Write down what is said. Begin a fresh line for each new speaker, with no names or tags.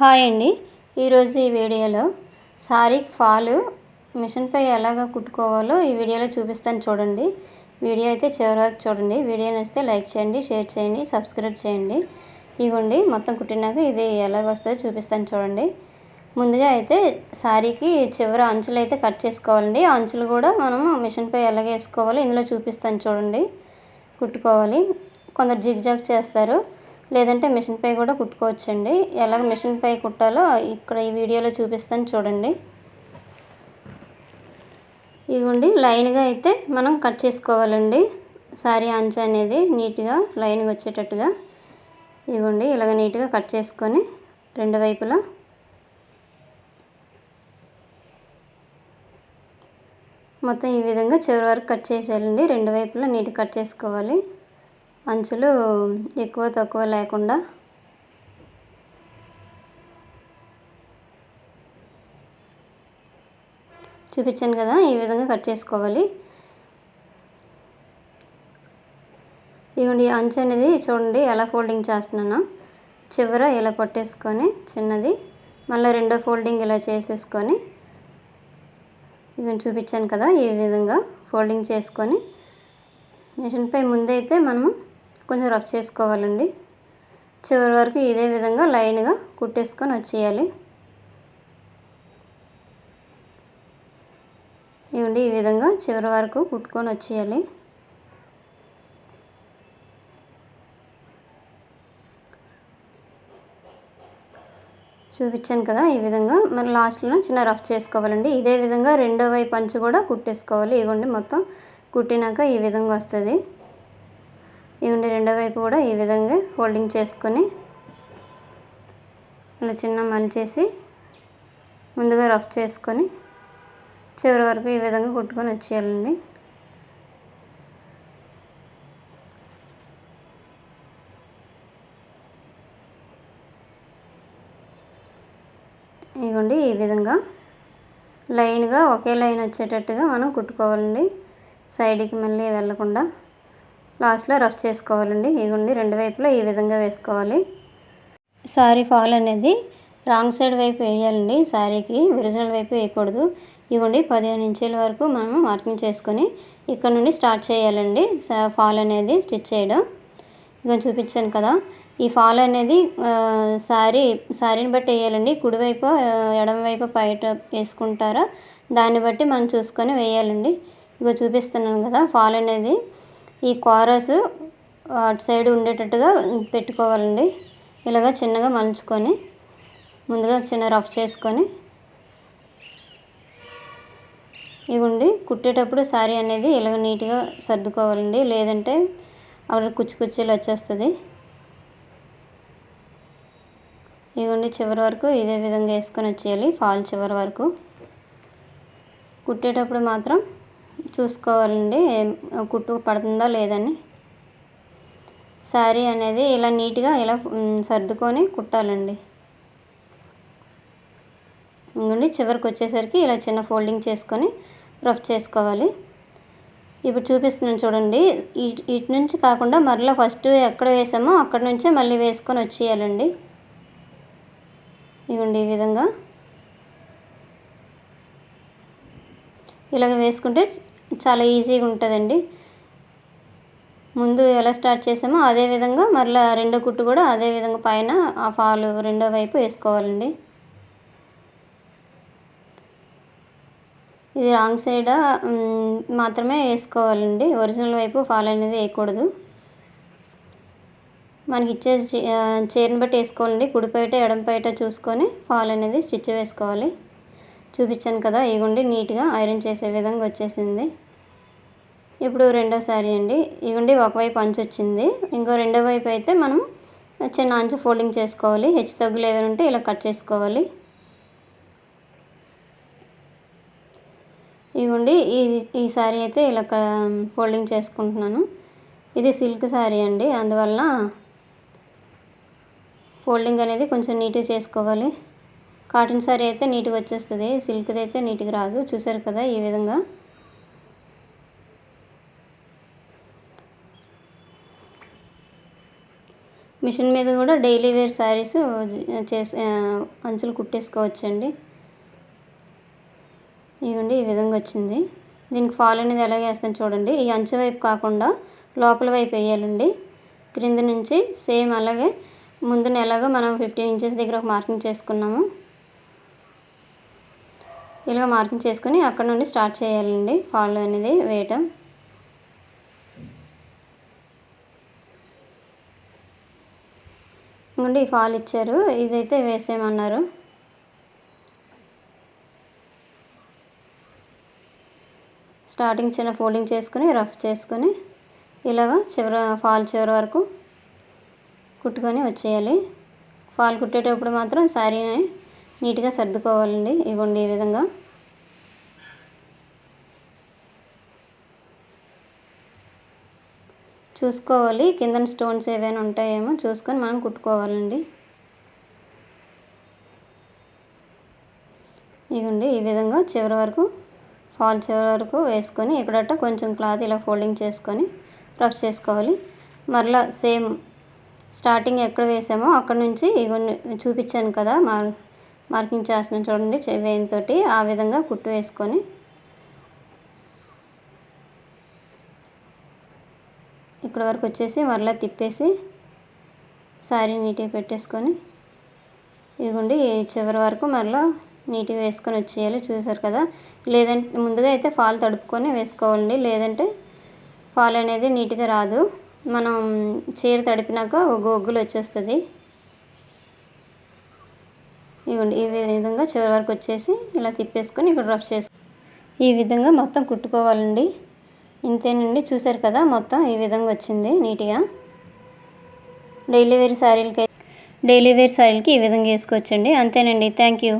Hi అండి. ఈరోజు ఈ వీడియోలో సారీకి ఫాలు మిషన్పై ఎలాగ కుట్టుకోవాలో ఈ వీడియోలో చూపిస్తాను చూడండి. వీడియో అయితే చివరి వరకు చూడండి. వీడియో నచ్చితే లైక్ చేయండి షేర్ చేయండి సబ్స్క్రైబ్ చేయండి. ఇవ్వండి మొత్తం కుట్టినాక ఇది ఎలాగ వస్తుందో చూపిస్తాను చూడండి. ముందుగా అయితే శారీకి చివరి అంచులు అయితే కట్ చేసుకోవాలండి. అంచులు కూడా మనము మిషన్పై ఎలాగ వేసుకోవాలో ఇందులో చూపిస్తాను చూడండి. కుట్టుకోవాలి. కొందరు జిగ్ జాగ్ చేస్తారు. లేదంటే మిషన్ పై కూడా కుట్టుకోవచ్చండి. ఎలాగ మిషన్పై కుట్టాలో ఇక్కడ ఈ వీడియోలో చూపిస్తాను చూడండి. ఇదిగోండి లైన్గా అయితే మనం కట్ చేసుకోవాలండి. సారీ అంచ అనేది నీట్గా లైన్గా వచ్చేటట్టుగా. ఇదిగోండి ఇలాగ నీట్గా కట్ చేసుకొని రెండు వైపులా. మొత్తం ఈ విధంగా చివరి వరకు కట్ చేసేయాలండి. రెండు వైపులా నీట్గా కట్ చేసుకోవాలి. అంచులు ఎక్కువ తక్కువ లేకుండా చూపించాను కదా ఈ విధంగా కట్ చేసుకోవాలి. ఇవ్వండి అంచు అనేది చూడండి ఎలా ఫోల్డింగ్ చేస్తున్నాను. చివర ఇలా పట్టేసుకొని చిన్నది మళ్ళీ రెండో ఫోల్డింగ్ ఇలా చేసేసుకొని ఇవి చూపించాను కదా ఈ విధంగా ఫోల్డింగ్ చేసుకొని. మిషన్పై ముందైతే మనము కొంచెం రఫ్ చేసుకోవాలండి. చివరి వరకు ఇదే విధంగా లైన్గా కుట్టేసుకొని వచ్చేయాలి. ఇవ్వండి ఈ విధంగా చివరి వరకు కుట్టుకొని వచ్చేయాలి. చూపించాను కదా ఈ విధంగా. మరి లాస్ట్లో చిన్న రఫ్ చేసుకోవాలండి. ఇదే విధంగా రెండో వైపు అంచు కూడా కుట్టేసుకోవాలి. ఇవ్వండి మొత్తం కుట్టినాక ఈ విధంగా వస్తుంది. ఇవ్వండి రెండో వైపు కూడా ఈ విధంగా ఫోల్డింగ్ చేసుకొని ఇలా చిన్న మలిచేసి ముందుగా రఫ్ చేసుకొని చివరి వరకు ఈ విధంగా కుట్టుకొని వచ్చేయాలండి. ఇదిగోండి ఈ విధంగా లైన్గా ఒకే లైన్ వచ్చేటట్టుగా మనం కుట్టుకోవాలండి. సైడ్కి మళ్ళీ వెళ్ళకుండా లాస్ట్లో రఫ్ చేసుకోవాలండి. ఇదిగోండి రెండు వైపులా ఈ విధంగా వేసుకోవాలి. శారీ ఫాల్ అనేది రాంగ్ సైడ్ వైపు వేయాలండి. శారీకి ఒరిజినల్ వైపు వేయకూడదు. ఇవ్వండి పదిహేను ఇంచుల వరకు మనం మార్కింగ్ చేసుకొని ఇక్కడ నుండి స్టార్ట్ చేయాలండి. ఫాల్ అనేది స్టిచ్ చేయడం. ఇక చూపించాను కదా. ఈ ఫాల్ అనేది శారీ శారీని బట్టి వేయాలండి. కుడివైపు ఎడమవైపు బయట వేసుకుంటారా? దాన్ని బట్టి మనం చూసుకొని వేయాలండి. ఇక చూపిస్తున్నాను కదా ఫాల్ అనేది. ఈ కోరస్ అటు సైడ్ ఉండేటట్టుగా పెట్టుకోవాలండి. ఇలాగ చిన్నగా మలుచుకొని ముందుగా చిన్న రఫ్ చేసుకొని ఇవ్వండి కుట్టేటప్పుడు శారీ అనేది ఇలాగ నీట్గా సర్దుకోవాలండి. లేదంటే అక్కడ కుచ్చి కుచ్చీలు వచ్చేస్తుంది. ఇవ్వండి చివరి వరకు ఇదే విధంగా వేసుకొని వచ్చేయాలి ఫాల్ చివరి వరకు. కుట్టేటప్పుడు మాత్రం చూసుకోవాలండి. కుట్టు పడుతుందా లేదని. శారీ అనేది ఇలా నీట్గా ఇలా సర్దుకొని కుట్టాలండి. ఇంకండి చివరికి వచ్చేసరికి ఇలా చిన్న ఫోల్డింగ్ చేసుకొని రఫ్ చేసుకోవాలి. ఇప్పుడు చూపిస్తున్నాను చూడండి. ఇటు నుంచి కాకుండా మరలా ఫస్ట్ ఎక్కడ వేసామో అక్కడ నుంచే మళ్ళీ వేసుకొని వచ్చేయాలండి. ఇవ్వండి ఈ విధంగా. ఇలాగ వేసుకుంటే చాలా ఈజీగా ఉంటుందండి. ముందు ఎలా స్టార్ట్ చేసామో అదే విధంగా మరలా రెండో కుట్టు కూడా అదే విధంగా పైన ఆ ఫాలు రెండో వైపు వేసుకోవాలండి. ఇది రాంగ్ సైడ్ మాత్రమే వేసుకోవాలండి. ఒరిజినల్ వైపు ఫాల్ అనేది వేయకూడదు. మనకి ఇచ్చే చీరను బట్టి వేసుకోవాలండి. కుడిపైట ఎడంపైట చూసుకొని ఫాల్ అనేది స్టిచ్ వేసుకోవాలి. చూపించాను కదా ఇగుండి నీట్గా ఐరన్ చేసే విధంగా వచ్చేసింది. ఇప్పుడు రెండో శారీ అండి. ఇగుండి ఒకవైపు అంచు వచ్చింది ఇంకో రెండో వైపు అయితే మనం చిన్న అంచు ఫోల్డింగ్ చేసుకోవాలి. హెచ్చు తగ్గులు ఏమైనా ఉంటే ఇలా కట్ చేసుకోవాలి. ఇవ్వండి ఈ ఈ శారీ అయితే ఇలా ఫోల్డింగ్ చేసుకుంటున్నాను. ఇది సిల్క్ శారీ అండి. అందువల్ల ఫోల్డింగ్ అనేది కొంచెం నీట్గా చేసుకోవాలి. కాటన్ శారీ అయితే నీట్గా వచ్చేస్తుంది. సిల్క్ది అయితే నీట్గా రాదు. చూసారు కదా ఈ విధంగా. మిషన్ మీద కూడా డైలీ వేర్ శారీస్ చేసి అంచులు కుట్టేసుకోవచ్చండి. ఇవ్వండి ఈ విధంగా వచ్చింది. దీనికి ఫాల్ అనేది ఎలాగ వేస్తాను చూడండి. ఈ అంచు వైపు కాకుండా లోపల వైపు వేయాలండి. క్రింద నుంచి సేమ్ అలాగే ముందున ఎలాగో మనం ఫిఫ్టీన్ ఇంచెస్ దగ్గర ఒక మార్కింగ్ చేసుకున్నాము. ఇలా మార్కింగ్ చేసుకుని అక్కడ నుండి స్టార్ట్ చేయాలండి ఫాల్ అనేది వేయటం. ఇదిగోండి ఫాల్ ఇచ్చారు ఇదైతే వేసేయమన్నారు. స్టార్టింగ్ చిన్న ఫోల్డింగ్ చేసుకుని రఫ్ చేసుకొని ఇలాగ చివర ఫాల్ చివరి వరకు కుట్టుకొని వచ్చేయాలి. ఫాల్ కుట్టేటప్పుడు మాత్రం శారీని నీట్గా సర్దుకోవాలండి. ఇవ్వండి ఈ విధంగా. చూసుకోవాలి. కింద స్టోన్స్ ఏవైనా ఉంటాయేమో చూసుకొని మనం కుట్టుకోవాలండి. ఇదిగోండి ఈ విధంగా చివరి వరకు ఫాల్ చివరి వరకు వేసుకొని ఇక్కడట కొంచెం క్లాత్ ఇలా ఫోల్డింగ్ చేసుకొని రఫ్ చేసుకోవాలి. మరలా సేమ్ స్టార్టింగ్ ఎక్కడ వేసామో అక్కడ నుంచి ఇగో చూపించాను కదా మా మార్కింగ్ చేస్తున్నాను చూడండి వేయంతో ఆ విధంగా కుట్టు వేసుకొని. ఇక్కడ వరకు వచ్చేసి మరలా తిప్పేసి శారీ నీట్గా పెట్టేసుకొని. ఇదిగోండి చివరి వరకు మరలా నీట్గా వేసుకొని వచ్చేయాలి చూసారు కదా. లేదంటే ముందుగా అయితే ఫాల్ తడుపుకొని వేసుకోవాలండి లేదంటే ఫాల్ అనేది నీట్గా రాదు. మనం చీర తడిపినాక గొగ్గులు వచ్చేస్తుంది. ఇవ్వండి ఈ విధంగా చివరి వరకు వచ్చేసి ఇలా తిప్పేసుకొని ఇక్కడ రఫ్ చేసు ఈ విధంగా మొత్తం కుట్టుకోవాలండి. ఇంతేనండి చూసారు కదా మొత్తం ఈ విధంగా వచ్చింది నీట్గా. డైలీ వేర్ శారీలకి డైలీ వేర్ శారీలకి ఈ విధంగా వేసుకోవచ్చండి. అంతేనండి థ్యాంక్ యూ.